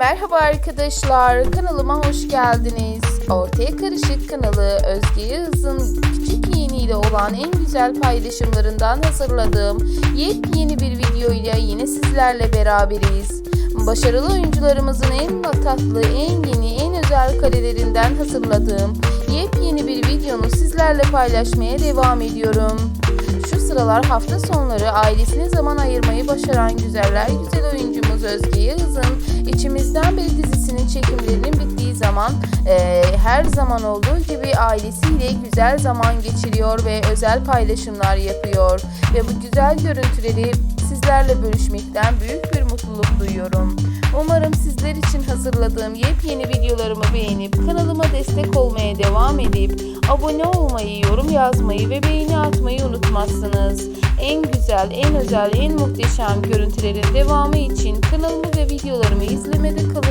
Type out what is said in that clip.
Merhaba arkadaşlar, kanalıma hoş geldiniz. Ortaya Karışık kanalı Özge Yağız'ın küçük yeğeniyle olan en güzel paylaşımlarından hazırladığım yepyeni bir video ile yine sizlerle beraberiz. Başarılı oyuncularımızın en tatlı, en yeni, en özel karelerinden hazırladığım yepyeni bir videonu sizlerle paylaşmaya devam ediyorum. Şu sıralar hafta sonları ailesine zaman ayırmayı başaran güzeller güzel oyuncumuz Özge Biri dizisinin çekimlerinin bittiği zaman eee, her zaman olduğu gibi ailesiyle güzel zaman geçiriyor ve özel paylaşımlar yapıyor. Ve bu güzel görüntüleri sizlerle bölüşmekten büyük bir mutluluk duyuyorum. Umarım sizler için hazırladığım yepyeni videolarımı beğenip kanalıma destek olmaya devam edip abone olmayı, yorum yazmayı ve beğeni atmayı unutmazsınız. En güzel, en özel, en muhteşem görüntülerin devamı için kanalımı ve videolarımı izlemede kalın.